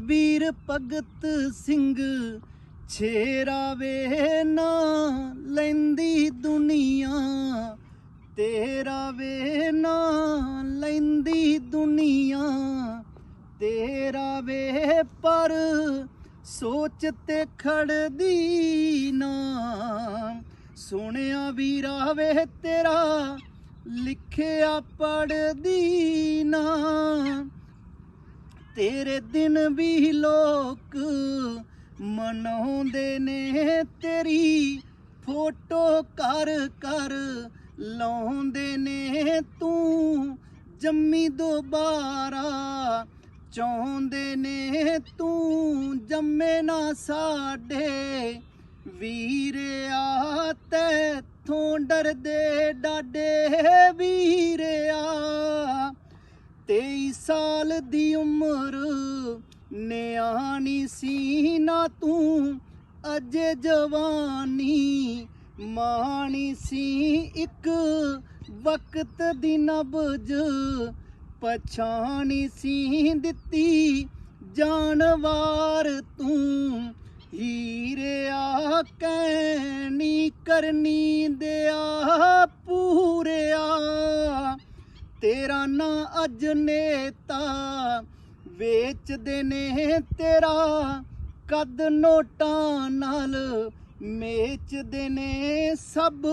ਵੀਰ ਭਗਤ ਸਿੰਘ, ਛੇਰਾ ਵੇ ਨਾ ਲੈਂਦੀ ਦੁਨੀਆ। ਤੇਰਾ ਵੇ ਨਾ ਲੈਂਦੀ ਦੁਨੀਆ। ਤੇਰਾ ਵੇ ਪਰ ਸੋਚ ਤੇ ਖੜਦੀ ਨਾ। ਸੁਣਿਆ ਵੀਰਾ ਵੇ ਤੇਰਾ, ਲਿਖਿਆ ਪੜਦੀ ਨਾ। ਤੇਰੇ ਦਿਨ ਵੀ ਲੋਕ ਮਨਾਉਂਦੇ ਨੇ। ਤੇਰੀ ਫੋਟੋ ਕਰ ਕਰ ਲਾਉਂਦੇ ਨੇ। ਤੂੰ ਜੰਮੀ ਦੁਬਾਰਾ ਚਾਹੁੰਦੇ ਨੇ। ਤੂੰ ਜੰਮੇ ਨਾ ਸਾਡੇ ਵੀਰੇ ਆ ਤੈਥੋਂ ਡਰਦੇ ਡਾਡੇ ਵੀਰੇ ਆ 23 ਸਾਲ ਦੀ ਉਮਰ, ਨਿਆਣੀ ਸੀ ਨਾ ਤੂੰ, ਅਜੇ ਜਵਾਨੀ ਮਾਣੀ ਸੀ ਇੱਕ, ਵਕਤ ਦੀ ਨਬਜ ਪਛਾਣੀ ਸੀ ਦਿੱਤੀ ਜਾਨਵਾਰ ਤੂੰ ਹੀਰੇ ਆ, ਕਹਿਣੀ ਕਰਨੀ ਦੇ ਆਪੂ। ਤੇਰਾ ਨਾਂ ਅੱਜ ਨੇਤਾ, ਵੇਚਦੇ ਨੇ ਤੇਰਾ ਕਦ ਨੋਟਾਂ ਨਾਲ ਮੇਚਦੇ ਨੇ ਸਭ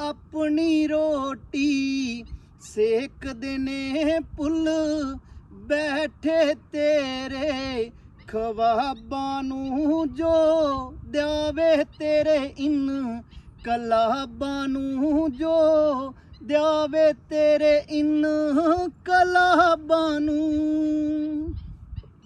ਆਪਣੀ ਰੋਟੀ, ਸੇਕਦੇ ਨੇ ਪੁੱਲ ਬੈਠੇ ਤੇਰੇ, ਖਵਾਬਾਂ ਨੂੰ ਜੋ ਦਿਆਵੇ ਤੇਰੇ ਇਨ, ਕਲਾਬਾਂ ਨੂੰ ਜੋ ਦਿਆਵੇ ਤੇਰੇ ਇਨ ਕਲਾਬਾਂ ਨੂੰ।